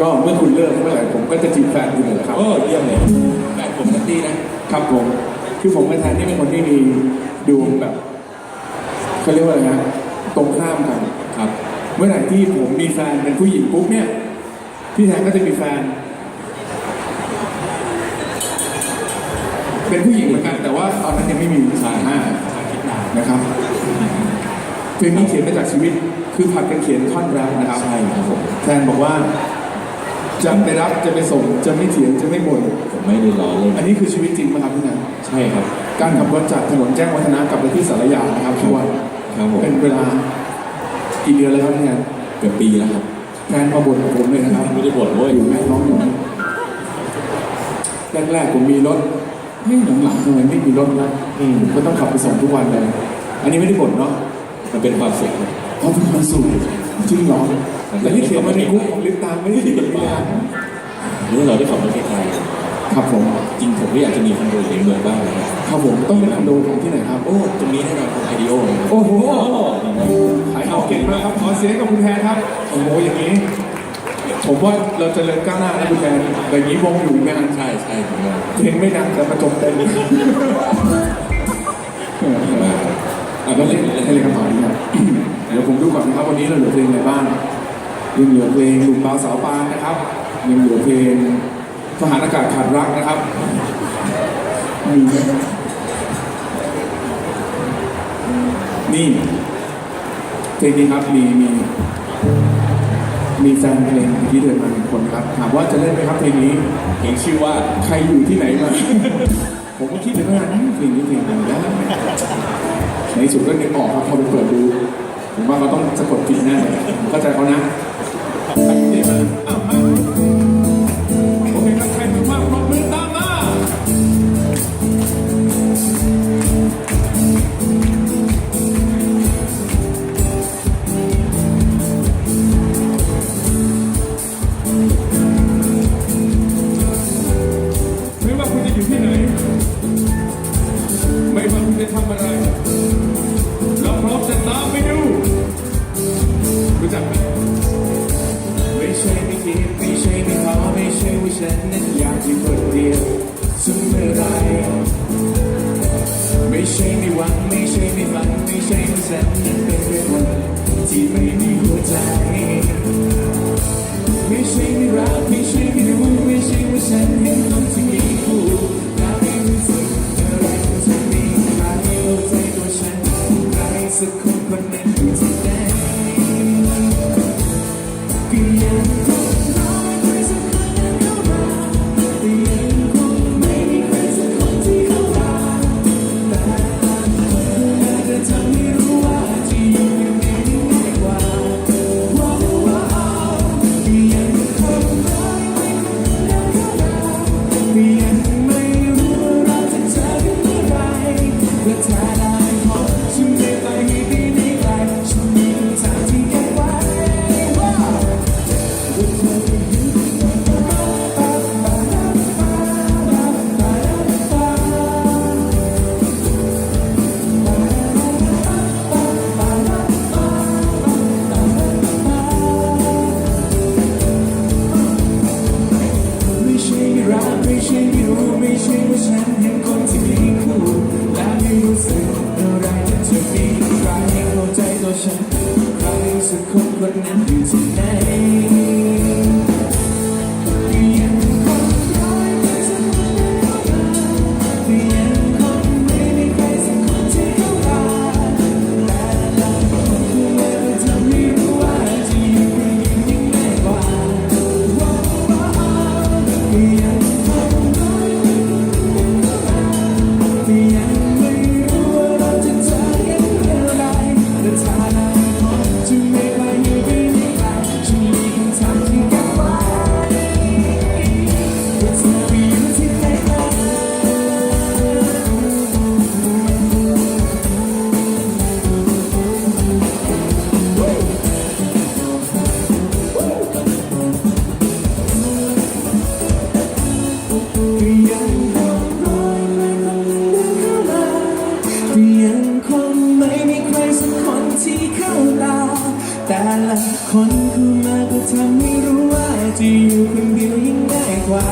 ก็เมื่อคุณเลิกเมื่อไหร่ผมก็จะจีบแฟนคุณเลยแหละครับ โอ้เยี่ยมเลยแฟนผมนัตตี้นะครับผม คือผมเป็นแทนที่เป็นคนที่มีดวงแบบเขาเรียกว่าอะไรนะตรงข้ามกันครับ เมื่อไหร่ที่ผมมีแฟนเป็นผู้หญิงปุ๊บเนี่ย พี่แทนก็จะมีแฟน เป็นผู้หญิงเหมือนกันแต่ว่าตอนนั้นยังไม่มีชายห้าคิดนานนะครับเพลงนี้เขียนมาจากชีวิต คือผัดกันเขียนท่อนแรปนะครับ ใช่ครับผมแทนบอกว่า จะไปรับจะไปส่งจะไม่เถียงจะไม่บ่นผมไม่ได้ล้อเล่นอันนี้คือชีวิตจริงไหมครับพี่แทนใช่ครับ การขับรถจากถนนแจ้งวัฒนะกลับไปที่สารยานะครับทุกวันครับผมเป็นเวลากี่เดือนแล้วครับพี่แทนเกือบปีแล้วครับแทนมาบ่นกับผมเลยนะครับไม่ได้บ่นเว้ยอยู่แม่น้องอยู่แรกๆผมมีรถเฮ้ยหลังๆทำไมไม่มีรถนะอืมผมก็ต้องขับไปส่งทุกวันเลย อันนี้ไม่ได้บ่นเนาะมันเป็นความสุขครับเพราะเป็นความสุขจริงเหรอ แต่ที่เขียนมาในกรุ๊ปของลิปตามไม่ได้ติดแบบนี้นะหรือเราได้ขับรถไกลครับผมๆจริงผมก็อยากจะมีคอนโดอยู่ในเมืองบ้างนะครับครับผมต้องเป็นคอนโดของที่ไหนครับ โอ้ตรงนี้แน่นอนของไอเดีโอนะครับโอ้โหขายเอาเก่งมากครับขอเสียงกับคุณแทนครับโอ้โหอย่างนี้ ผมว่าเราเจะเริญก้าวหน้านะคุณแทนแต่อย่างนี้วงอยู่อีกนานใช่ใช่ผมว่าเพลงไม่ดังแต่ประจบเต็มเลยดีมากครับอะก็เล่นให้เล่นกันต่อดีครับเดี๋ยวผมดูก่อนนะครับวันนี้เราเหลือเพลงอะไรบ้าง ยังเหลือเพลงหลุงเบาสาวปานนะครับยังเหลือเพลงทหารอากาศขาดรักนะครับมีไหมนี่เพลงนี้ครับมีมีมีแฟนเพลงที่เดินมาหนึ่งคนครับถามว่าจะเล่นไหมครับเพลงนี้เพลงชื่อว่าใครอยู่ที่ไหนมา ผมก็คิดถึงว่าอืมเพลงนี้เพลงดังได้ในสุดก็นึกออกครับพอไปเปิดดู ผมว่าเขาต้องสะกดผิดแน่เข้าใจเขานะ ทำอะไร เราพร้อมจะตามไปดู รู้จักไหมไม่ใช่ไม่คิดไม่ใช่ไม่ขอไม่ใช่ว่าฉันนั้นอยากอยู่คนเดียวเมื่อไรไม่ใช่ไม่หวังไม่ใช่ไม่ฝันไม่ใช่ว่าฉันนั้นเป็นเพื่อนที่ไม่ สักคนคนนั้นอ ไม่ใช่ดูไม่ใช่ว่าฉันยังคนที่มีคู่และไม่รู้สึกอะไรจะจะมีใครเข้าใจตัวฉันใครสักคนคนนั้นอยู่ที่ไหน ก็ยังคงไม่มีใครสักคนที่เข้าตา แต่ละคนเข้ามาก็ทำให้รู้ว่าจะอยู่คนเดียวยิ่งง่ายกว่า